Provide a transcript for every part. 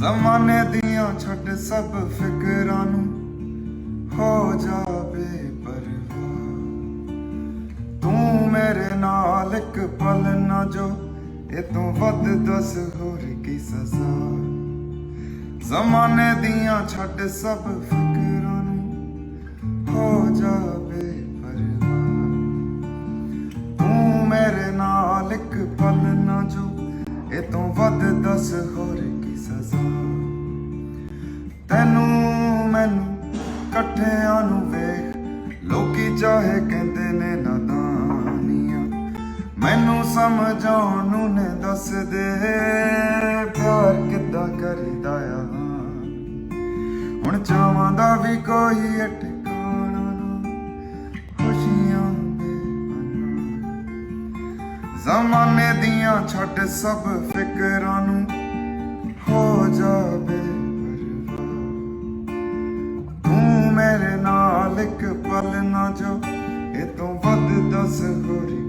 ਜ਼ਮਾਨੇ ਦੀਆਂ ਛੱਡ ਸਭ ਫਿਕਰਾਂ ਨੂੰ ਹੋ ਜਾਵੇ ਪਰਵਾਹ। ਤੂੰ ਮੇਰੇ ਨਾਲ ਇੱਕ ਪਲ ਨਾ ਜੋ, ਇਹ ਤੋਂ ਵੱਧ ਦਸ ਹੋਰ ਕੀ ਸਜ਼ਾ। ਜ਼ਮਾਨੇ ਦੀਆਂ ਛੱਡ ਸਭ ਫਿਕਰਾਂ ਨੂੰ ਹੋ ਜਾਵੇ ਪਰਵਾਹ। ਤੂੰ ਮੇਰੇ ਨਾਲ ਇੱਕ ਪਲ ਨਾ ਜੋ, ਇਹ ਤੋਂ ਵੱਧ ਦਸ ਹੋਰ ਕੀ ਸਜ਼ਾ। ਮੈਨੂੰ ਸਮਝਾਉਣ ਨੂੰ ਨੇ ਦੱਸ ਦੇ। ਪਿਆਰ ਕਿੱਦਾਂ ਕਰੀਦਾ ਆ? ਹੁਣ ਚਾਵਾਂ ਦਾ ਵੀ ਕੋਈ ਟਿਕਾਣਾ ਨਾ ਖੁਸ਼ੀਆਂ ਬੇਪਨਾਹ ਜ਼ਮਾਨੇ ਦੀਆਂ ਛੱਡ ਸਭ ਫਿਕਰਾਂ ਨੂੰ ਹੋ ਜਾਵੇ ਪਰਵਾਹ। ਤੂੰ ਮੇਰੇ ਨਾਲ ਇੱਕ ਪਲ ਨਾ ਜੋ ਇਹ ਤੋਂ ਵੱਧ ਦੱਸ ਹੋਰ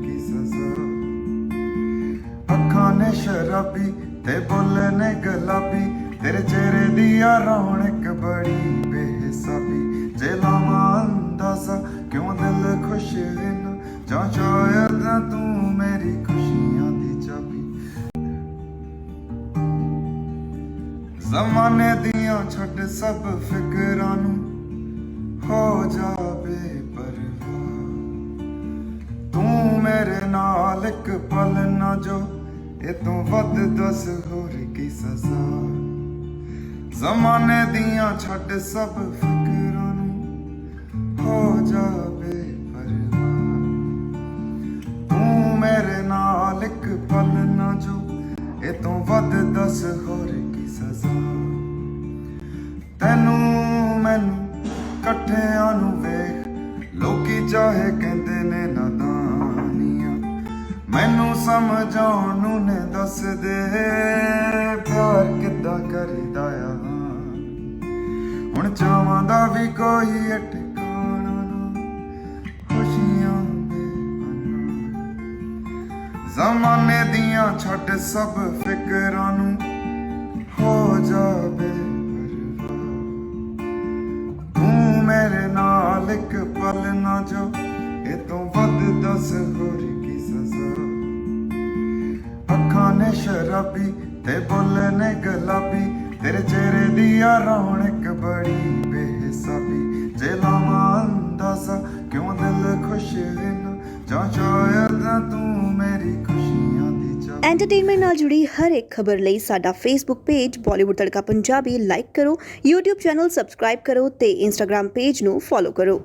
ਨੇ ਸ਼ਰਾਬੀ ਤੇ ਬੋਲੇ ਨੇ ਗੁਲਾਬੀ ਤੇਰੇ ਚਿਹਰੇ ਦੀ ਆ ਰੌਣਕ ਬੜੀ ਬੇਹਿਸਾਬੀ। ਜੇ ਲਾਵਾਂ ਅੰਦਾਜ਼ਾ ਕਿਉਂ ਦਿਲ ਖੁਸ਼ ਨਾ ਜਾਂ ਸ਼ਾਇਦ ਤੂੰ ਮੇਰੀ ਖੁਸ਼ੀਆਂ ਦੀ ਚਾਬੀ। ਜ਼ਮਾਨੇ ਦੀਆਂ ਛੱਡ ਸਭ ਫਿਕਰਾਂ ਨੂੰ ਹੋ ਜਾਵੇ ਪਰਵਾਹ। ਤੂੰ ਮੇਰੇ ਨਾਲ ਇੱਕ ਪਲ ਨਾ ਜੋ। ਇਹ ਤੋਂ ਵੱਧ ਦੱਸ ਹੋਰ ਕੀ ਸਜ਼ਾ? ਜ਼ਮਾਨੇ ਦੀਆਂ ਛੱਡ ਸਭ ਫਿਕਰਾਂ ਨੂੰ ਹੋ ਜਾਵੇ ਪਰਵਾਹ ਤੂੰ ਮੇਰੇ ਨਾਲ ਇੱਕ ਪਲ ਨਾ ਜੋ, ਇਹ ਤੋਂ ਵੱਧ ਦੱਸ ਹੋਰ ਕੀ ਸਜ਼ਾ? ਤੈਨੂੰ ਮੈਨੂੰ ਇਕੱਠਿਆਂ ਨੂੰ ਵੇਖ, ਲੋਕੀ ਚਾਹੇ ਕਹਿੰਦੇ ਨੇ ਨਾਦਾਨੀਆਂ ਮੈਨੂੰ ਸਮਝਾਉਣ ਨੂੰ ਨੇ ਦੱਸ ਦੇ। ਪਿਆਰ ਕਿੱਦਾਂ ਕਰੀਦਾ ਆ? ਹੁਣ ਚਾਵਾਂ ਦਾ ਵੀ ਕੋਈ ਟਿਕਾਣਾ ਨਾ ਖੁਸ਼ੀਆਂ ਬੇਪਨਾਹ ਜ਼ਮਾਨੇ ਦੀਆਂ ਛੱਡ ਸਭ ਫਿਕਰਾਂ ਨੂੰ ਹੋ ਜਾਵੇ ਤੂੰ ਮੇਰੇ ਨਾਲ ਇੱਕ ਪਲ ਨਾ ਜੋ ਇਹ ਤੋਂ ਵੱਧ ਦੱਸ ਨੇ ਸ਼ਰਾਬੀ ਤੇ ਬੋਲੇ ਨੇ ਗੁਲਾਬੀ ਤੇਰੇ ਚਿਹਰੇ ਦੀ ਆ ਰੌਣਕ ਬੜੀ ਬੇਹਿਸਾਬੀ। ਜੇ ਲਾਵਾਂ ਅੰਦਾਜ਼ਾ ਕਿਉਂ ਦਿਲ ਖੁਸ਼ ਨਾ ਜਾਂ ਸ਼ਾਇਦ ਤੂੰ ਮੇਰੀ ਖੁਸ਼ੀਆਂ ਦੀ ਐਂਟਰਟੇਨਮੈਂਟ ਨਾਲ ਜੁੜੀ ਹਰ ਇੱਕ ਖਬਰ ਲਈ ਸਾਡਾ Facebook page Bollywood Tadka Punjabi like ਕਰੋ, YouTube ਚੈਨਲ ਸਬਸਕ੍ਰਾਈਬ ਕਰੋ ਤੇ Instagram ਪੇਜ ਨੂੰ ਫੋਲੋ ਕਰੋ।